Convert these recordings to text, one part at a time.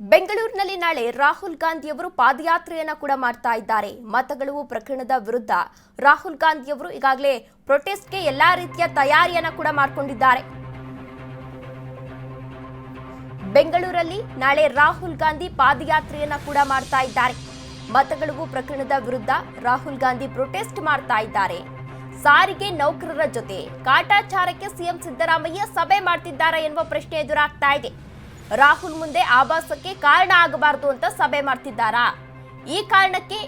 ಬೆಂಗಳೂರಿನಲ್ಲಿ ನಾಳೆ ರಾಹುಲ್ ಗಾಂಧಿಯವರು ಪಾದಯಾತ್ರೆಯನ್ನ ಕೂಡ ಮಾಡ್ತಾ ಇದ್ದಾರೆ. ಮತಗಳು ಪ್ರಕರಣದ ವಿರುದ್ಧ ರಾಹುಲ್ ಗಾಂಧಿಯವರು ಈಗಾಗಲೇ ಪ್ರೊಟೆಸ್ಟ್ಗೆ ಎಲ್ಲಾ ರೀತಿಯ ತಯಾರಿಯನ್ನ ಕೂಡ ಮಾಡಿಕೊಂಡಿದ್ದಾರೆ. ಬೆಂಗಳೂರಲ್ಲಿ ನಾಳೆ ರಾಹುಲ್ ಗಾಂಧಿ ಪಾದಯಾತ್ರೆಯನ್ನ ಕೂಡ ಮಾಡ್ತಾ ಇದ್ದಾರೆ. ಮತಗಳು ಪ್ರಕರಣದ ವಿರುದ್ಧ ರಾಹುಲ್ ಗಾಂಧಿ ಪ್ರೊಟೆಸ್ಟ್ ಮಾಡ್ತಾ ಇದ್ದಾರೆ. ಸಾರಿಗೆ ನೌಕರರ ಜೊತೆ ಕಾಟಾಚಾರಕ್ಕೆ ಸಿಎಂ ಸಿದ್ದರಾಮಯ್ಯ ಸಭೆ ಮಾಡ್ತಿದ್ದಾರೆ ಎನ್ನುವ ಪ್ರಶ್ನೆ ಎದುರಾಗ್ತಾ ಇದೆ. ರಾಹುಲ್ ಮುಂದೆ ಆಭಾಸಕ್ಕೆ ಕಾರಣ ಆಗಬಾರದು ಅಂತ ಸಭೆ ಮಾಡ್ತಿದ್ದಾರಾ? ಈ ಕಾರಣಕ್ಕೆ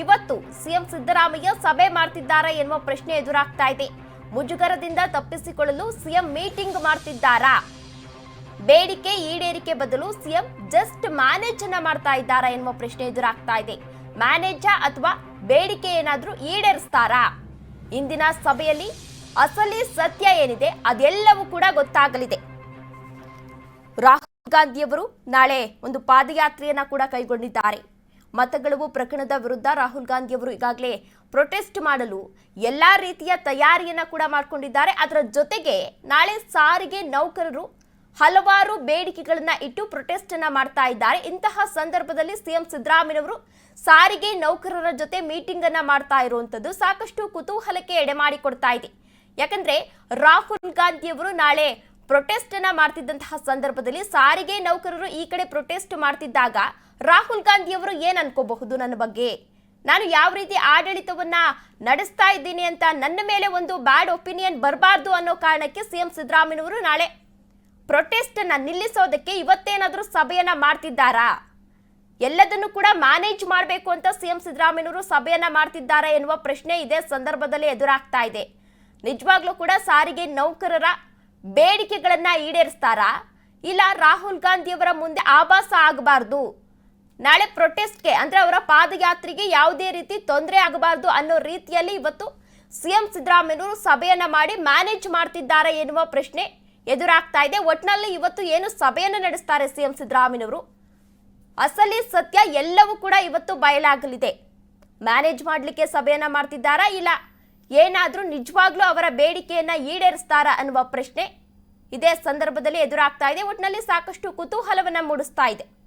ಇವತ್ತು ಸಿಎಂ ಸಿದ್ದರಾಮಯ್ಯ ಸಭೆ ಮಾಡ್ತಿದ್ದಾರಾ ಎನ್ನುವ ಪ್ರಶ್ನೆ ಎದುರಾಗ್ತಾ ಇದೆ. ಮುಜುಗರದಿಂದ ತಪ್ಪಿಸಿಕೊಳ್ಳಲು ಸಿಎಂ ಮೀಟಿಂಗ್ ಮಾಡ್ತಿದ್ದಾರಾ? ಬೇಡಿಕೆ ಈಡೇರಿಕೆ ಬದಲು ಸಿಎಂ ಜಸ್ಟ್ ಮ್ಯಾನೇಜ್ ಅನ್ನ ಮಾಡ್ತಾ ಇದ್ದಾರಾ ಎನ್ನುವ ಪ್ರಶ್ನೆ ಎದುರಾಗ್ತಾ ಇದೆ. ಮ್ಯಾನೇಜ ಅಥವಾ ಬೇಡಿಕೆ ಏನಾದರೂ ಈಡೇರಿಸ್ತಾರಾ? ಇಂದಿನ ಸಭೆಯಲ್ಲಿ ಅಸಲಿ ಸತ್ಯ ಏನಿದೆ ಅದೆಲ್ಲವೂ ಕೂಡ ಗೊತ್ತಾಗಲಿದೆ. ರಾಹುಲ್ ಗಾಂಧಿಯವರು ನಾಳೆ ಒಂದು ಪಾದಯಾತ್ರೆಯನ್ನ ಕೂಡ ಕೈಗೊಂಡಿದ್ದಾರೆ. ಮತಗಳವು ಪ್ರಕರಣದ ವಿರುದ್ಧ ರಾಹುಲ್ ಗಾಂಧಿಯವರು ಈಗಾಗಲೇ ಪ್ರೊಟೆಸ್ಟ್ ಮಾಡಲು ಎಲ್ಲ ರೀತಿಯ ತಯಾರಿಯನ್ನ ಕೂಡ ಮಾಡಿಕೊಂಡಿದ್ದಾರೆ. ಅದರ ಜೊತೆಗೆ ನಾಳೆ ಸಾರಿಗೆ ನೌಕರರು ಹಲವಾರು ಬೇಡಿಕೆಗಳನ್ನ ಇಟ್ಟು ಪ್ರೊಟೆಸ್ಟ್ ಅನ್ನ ಮಾಡ್ತಾ ಇದ್ದಾರೆ. ಇಂತಹ ಸಂದರ್ಭದಲ್ಲಿ ಸಿಎಂ ಸಿದ್ದರಾಮಯ್ಯವರು ಸಾರಿಗೆ ನೌಕರರ ಜೊತೆ ಮೀಟಿಂಗ್ ಅನ್ನ ಮಾಡ್ತಾ ಇರುವಂತದ್ದು ಸಾಕಷ್ಟು ಕುತೂಹಲಕ್ಕೆ ಎಡೆ ಮಾಡಿಕೊಡ್ತಾ ಇದೆ. ಯಾಕಂದ್ರೆ ರಾಹುಲ್ ಗಾಂಧಿಯವರು ನಾಳೆ ಪ್ರೊಟೆಸ್ಟ್ ಅನ್ನ ಮಾಡ್ತಿದ್ದಂತಹ ಸಂದರ್ಭದಲ್ಲಿ ಸಾರಿಗೆ ನೌಕರರು ಈ ಕಡೆ ಪ್ರೊಟೆಸ್ಟ್ ಮಾಡ್ತಿದ್ದಾಗ ರಾಹುಲ್ ಗಾಂಧಿ ಅವರು ಏನ್ ಅನ್ಕೋಬಹುದು ನನ್ನ ಬಗ್ಗೆ? ನಾನು ಯಾವ ರೀತಿ ಆಡಳಿತವನ್ನ ನಡೆಸ್ತಾ ಇದ್ದೀನಿ ಅಂತ ನನ್ನ ಮೇಲೆ ಒಂದು ಬ್ಯಾಡ್ ಒಪಿನಿಯನ್ ಬರಬಾರ್ದು ಅನ್ನೋ ಕಾರಣಕ್ಕೆ ಸಿಎಂ ಸಿದ್ದರಾಮಯ್ಯವರು ನಾಳೆ ಪ್ರೊಟೆಸ್ಟ್ ಅನ್ನ ನಿಲ್ಲಿಸೋದಕ್ಕೆ ಇವತ್ತೇನಾದರೂ ಸಭೆಯನ್ನ ಮಾಡ್ತಿದ್ದಾರಾ? ಎಲ್ಲದನ್ನು ಕೂಡ ಮ್ಯಾನೇಜ್ ಮಾಡಬೇಕು ಅಂತ ಸಿಎಂ ಸಿದ್ದರಾಮಯ್ಯವರು ಸಭೆಯನ್ನ ಮಾಡ್ತಿದ್ದಾರೆ ಎನ್ನುವ ಪ್ರಶ್ನೆ ಇದೇ ಸಂದರ್ಭದಲ್ಲಿ ಎದುರಾಗ್ತಾ ಇದೆ. ನಿಜವಾಗ್ಲೂ ಕೂಡ ಸಾರಿಗೆ ನೌಕರರ ಬೇಡಿಕೆಗಳನ್ನ ಈಡೇರಿಸ್ತಾರಾ? ಇಲ್ಲ ರಾಹುಲ್ ಗಾಂಧಿಯವರ ಮುಂದೆ ಆಭಾಸ ಆಗಬಾರ್ದು? ನಾಳೆ ಪ್ರೊಟೆಸ್ಟ್ಗೆ ಅಂದ್ರೆ ಅವರ ಪಾದಯಾತ್ರೆಗೆ ಯಾವುದೇ ರೀತಿ ತೊಂದರೆ ಆಗಬಾರ್ದು ಅನ್ನೋ ರೀತಿಯಲ್ಲಿ ಇವತ್ತು ಸಿಎಂ ಸಿದ್ದರಾಮಯ್ಯವರು ಸಭೆಯನ್ನ ಮಾಡಿ ಮ್ಯಾನೇಜ್ ಮಾಡ್ತಿದ್ದಾರೆ ಎನ್ನುವ ಪ್ರಶ್ನೆ ಎದುರಾಗ್ತಾ ಇದೆ. ಒಟ್ನಲ್ಲಿ ಇವತ್ತು ಏನು ಸಭೆಯನ್ನು ನಡೆಸ್ತಾರೆ ಸಿಎಂ ಸಿದ್ದರಾಮಯ್ಯವರು ಅಸಲಿ ಸತ್ಯ ಎಲ್ಲವೂ ಕೂಡ ಇವತ್ತು ಬಯಲಾಗಲಿದೆ. ಮ್ಯಾನೇಜ್ ಮಾಡಲಿಕ್ಕೆ ಸಭೆಯನ್ನ ಮಾಡ್ತಿದ್ದಾರಾ ಇಲ್ಲ ಏನಾದರೂ ನಿಜವಾಗ್ಲೂ ಅವರ ಬೇಡಿಕೆಯನ್ನ ಈಡೇರಿಸ್ತಾರಾ ಅನ್ನುವ ಪ್ರಶ್ನೆ ಇದೇ ಸಂದರ್ಭದಲ್ಲಿ ಎದುರಾಗ್ತಾ ಇದೆ. ಒಟ್ಟಿನಲ್ಲಿ ಸಾಕಷ್ಟು ಕುತೂಹಲವನ್ನ ಮೂಡಿಸ್ತಾ ಇದೆ.